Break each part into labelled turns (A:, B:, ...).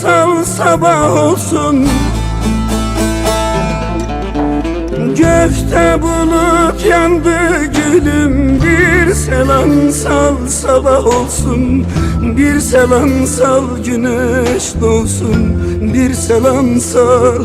A: Sal sabah olsun. Gökte bulut yandı gülüm. Bir selam sal sabah olsun. Bir selam sal güneş doğsun. Bir selam sal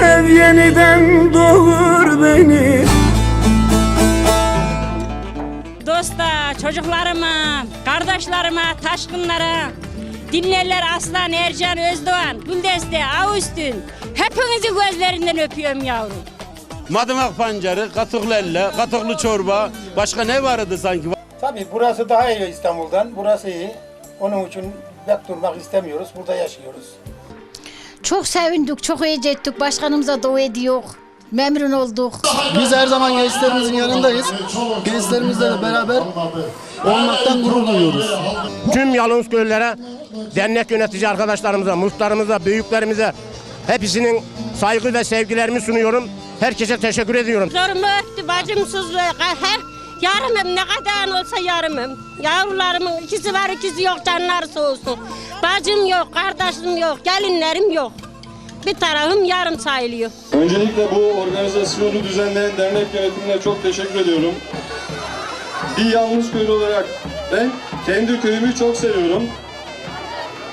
A: Sev yeniden doğur beni
B: Dosta, çocuklarıma, kardeşlerime, taşkınlara, dinlerler Aslan, Ercan, Özdoğan, Güldeste, Avustin. Hepinizi gözlerinden öpüyorum yavrum.
C: Madımak pancarı, katıklı elle, katıklı çorba. Başka ne vardı sanki?
D: Tabii burası daha iyi İstanbul'dan. Burası iyi. Onun için bek durmak istemiyoruz. Burada yaşıyoruz.
E: Çok sevindik, çok heyecan ettik. Başkanımıza dua ediyor. Memnun olduk.
F: Biz her zaman gençlerimizin yanındayız. Gençlerimizle de beraber olmaktan gurur duyuyoruz.
G: Tüm Yalınız köylülere, dernek yönetici arkadaşlarımıza, muhtarımıza, büyüklerimize hepsinin saygı ve sevgilerimi sunuyorum. Herkese teşekkür ediyorum.
B: Zorumu öptü, bacımsızlığı, her yarımım ne kadar olsa yarımım. Yavrularımın ikisi var, ikisi yok, canları sağ olsun. Bacım yok, kardeşim yok, gelinlerim yok. Bir tarafım yarım sayılıyor.
H: Öncelikle bu organizasyonu düzenleyen dernek yönetimine çok teşekkür ediyorum. Bir yalnız köylü olarak ben kendi köyümü çok seviyorum.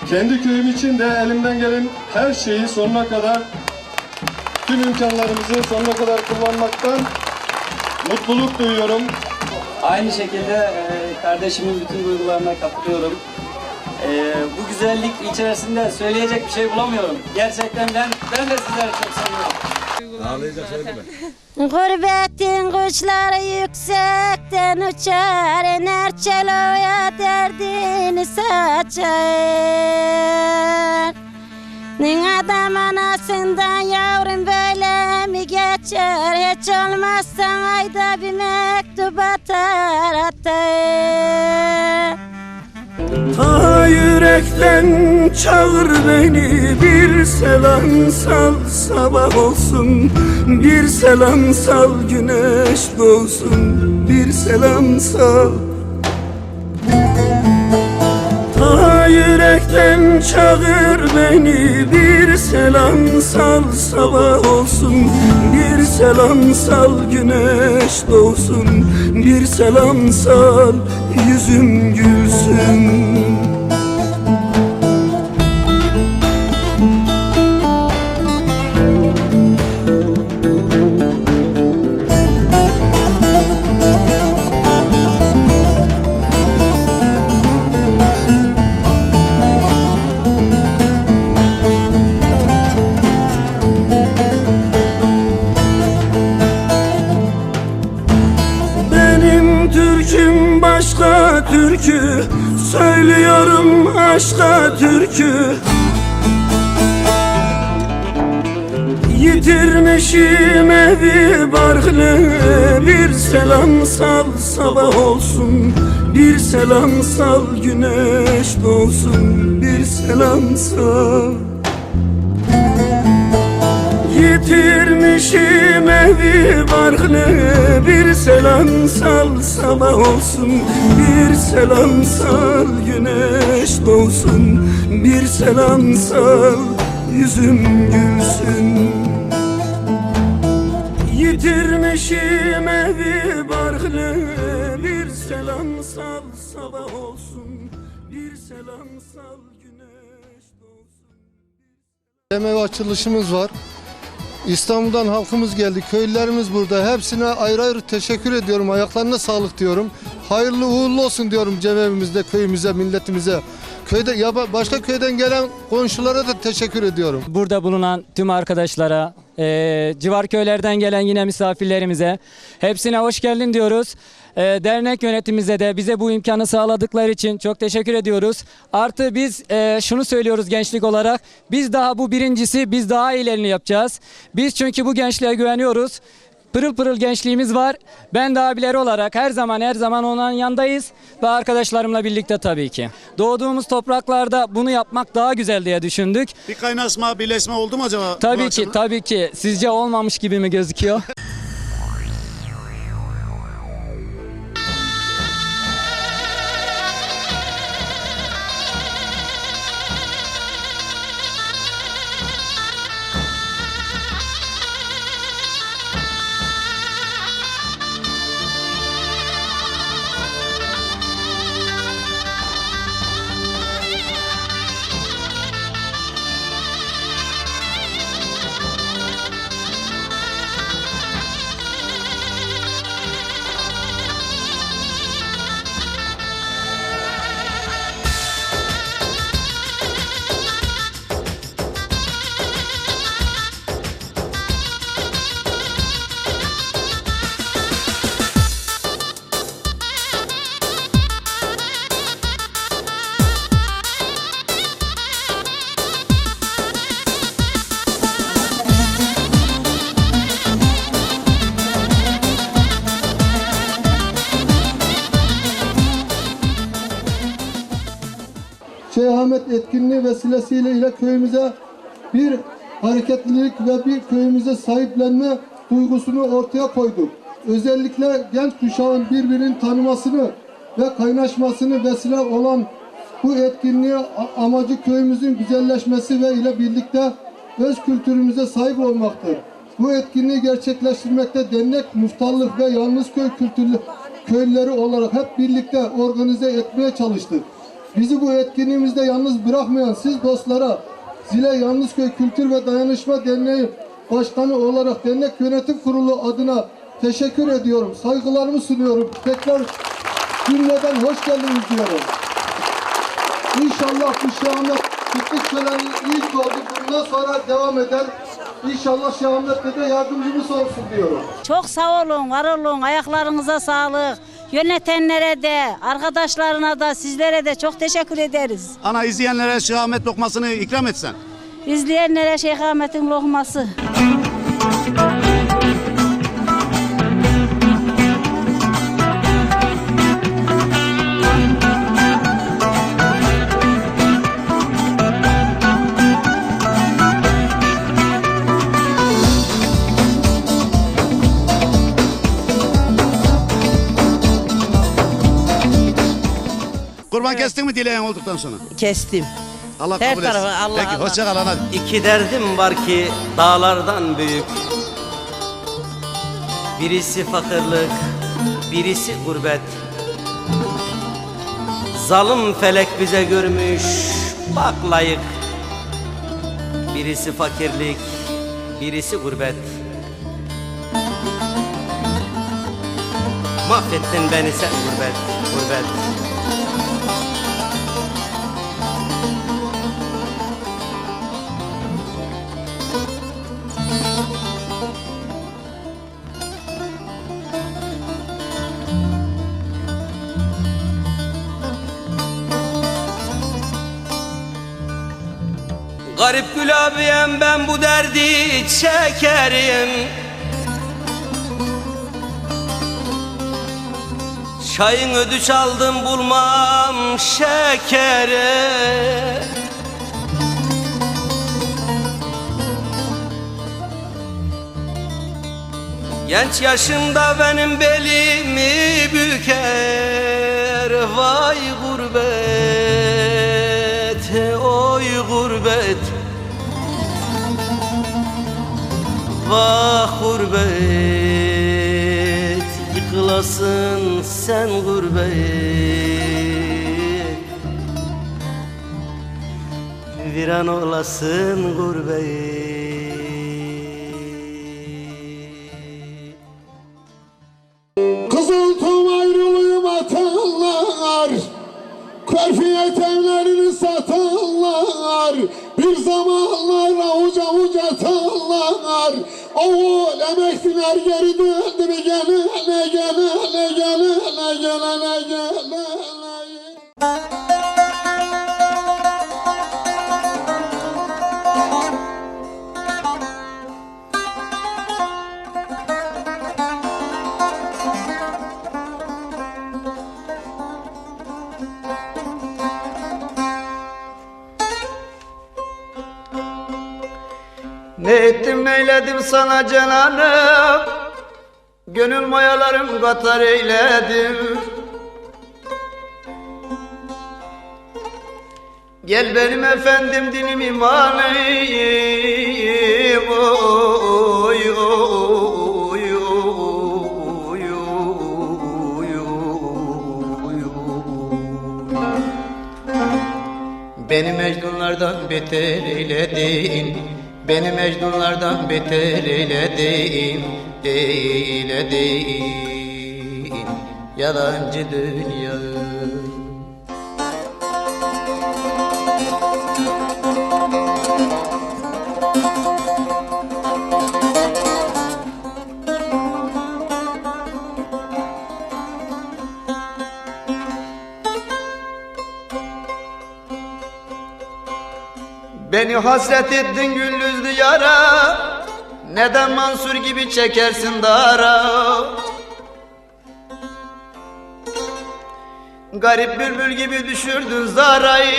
H: Kendi köyüm için de elimden gelen her şeyi sonuna kadar tüm imkanlarımızı sonuna kadar kullanmaktan mutluluk duyuyorum.
I: Aynı şekilde e, kardeşimin bütün duygularına katılıyorum. E, bu güzellik içerisinde söyleyecek bir şey bulamıyorum. Gerçekten ben ben de sizleri çok seviyorum.
B: Gurbetin kuşları yüksekten uçar Ener çeloya derdini saçar Nin adam anasından yavrum geçer Hiç olmazsan ayda bir mektup atar atar
A: Ta yürekten çağır beni Bir selam sal sabah olsun. Bir selam sal güneş doğsun. Bir selam sal çağır beni. Bir selam sal sabah olsun. Bir selam sal güneş doğsun. Bir selam sal yüzüm gülsün barklı Bir selam sal sabah olsun. Bir selam sal güneş doğsun. Bir selam sal. Yitirmişim evi barklı Bir selam sal sabah olsun. Bir selam sal güneş doğsun. Bir selam sal yüzüm gülsün Yitirmişim evi barklı Bir selam sal sabah olsun Bir selam sal güneş doğsun
F: Ev açılışımız var. İstanbul'dan halkımız geldi. Köylülerimiz burada. Hepsine ayrı ayrı teşekkür ediyorum. Ayaklarına sağlık diyorum. Hayırlı uğurlu olsun diyorum cemevimizde, köyümüze, milletimize. köyde ya başka köyden gelen komşulara da teşekkür ediyorum.
J: Burada bulunan tüm arkadaşlara, eee, civar köylerden gelen yine misafirlerimize hepsine hoş geldin diyoruz. Eee, dernek yönetimimize de bize bu imkanı sağladıkları için çok teşekkür ediyoruz. Artı biz eee, şunu söylüyoruz gençlik olarak. Biz daha bu birincisi biz daha iyilerini yapacağız. Biz çünkü bu gençliğe güveniyoruz. Pırıl pırıl gençliğimiz var. Ben de abileri olarak her zaman her zaman onların yanındayız. Ve arkadaşlarımla birlikte tabii ki. Doğduğumuz topraklarda bunu yapmak daha güzel diye düşündük.
K: Bir kaynaşma, birleşme oldu mu acaba?
J: Tabii ki tabii ki. Sizce olmamış gibi mi gözüküyor?
F: Etkinliği vesilesiyle ile köyümüze bir hareketlilik ve bir köyümüze sahiplenme duygusunu ortaya koyduk. Özellikle genç kuşağın birbirini tanımasını ve kaynaşmasını vesile olan bu etkinliğe amacı köyümüzün güzelleşmesi ve ile birlikte öz kültürümüze sahip olmaktır. Bu etkinliği gerçekleştirmekte dernek, muhtarlık ve yalnız köy kültürlü köylüleri olarak hep birlikte organize etmeye çalıştık. Bizi bu etkinliğimizde yalnız bırakmayan siz dostlara Zile Yalnızköy Kültür ve Dayanışma Derneği Başkanı olarak dernek yönetim kurulu adına teşekkür ediyorum. Saygılarımı sunuyorum. Tekrar cümleden hoş geldiniz diyorum. İnşallah bu Şahmet Kutlu Şöleni ilk oldu. Bundan sonra devam eder. İnşallah Şahmet de yardımcımız olsun diyorum.
B: Çok sağ olun, var olun. Ayaklarınıza sağlık. Yönetenlere de, arkadaşlarına da, sizlere de çok teşekkür ederiz.
K: Ana izleyenlere şahmet lokmasını ikram etsen.
B: İzleyenlere Şeyh Ahmet'in lokması.
K: Kurban kestin mi dileyen olduktan sonra?
A: Kestim.
K: Allah
A: Her
K: kabul etsin.
A: tarafı, Allah,
K: Peki
A: Allah.
K: hoşça kal ana.
L: İki derdim var ki dağlardan büyük Birisi fakirlik, birisi gurbet Zalim felek bize görmüş, bak layık Birisi fakirlik, birisi gurbet Mahvettin beni sen gurbet, gurbet Garip gül abiyem ben bu derdi çekerim. Çayın ödüç aldım bulmam şekeri. Genç yaşımda benim belimi büker Vah gurbet, yıkılasın sen gurbet. Viran olasın gurbet.
M: Perfiyet evlerini satanlar Bir zamanlar avuç avuç atanlar Oğul emekliler geri döndü bir gene ne gene ne gene
N: ettim neyledim sana cananım. Gönül mayalarım katar eyledim. Gel benim efendim dinim imanım oy, oy, oy, oy, oy. Beni mecnunlardan beter eyledin Beni mecnunlardan beter eyledin Eyledin Yalancı dünya. Beni hasret ettin gündüz diyara Neden Mansur gibi çekersin dara? Garip bülbül gibi düşürdün zarayı.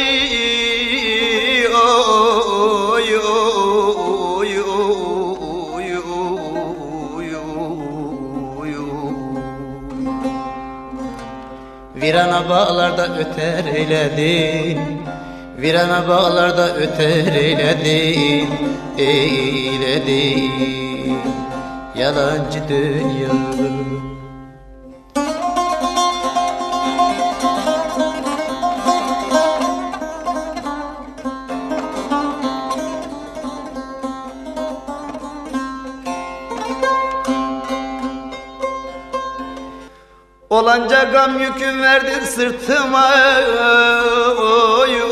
N: Oy, oy, oy, oy. Virana bağlarda öter eyledin Virana bağlarda öter eyledin Eyledin Yalancı dünya Olanca gam yükün verdin sırtıma oy.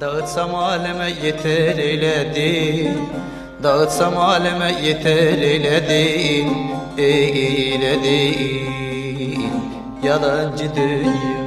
N: Dağıtsam aleme yeter eyledin Dağıtsam aleme yeter eyledin Eyledin Yalancı dünya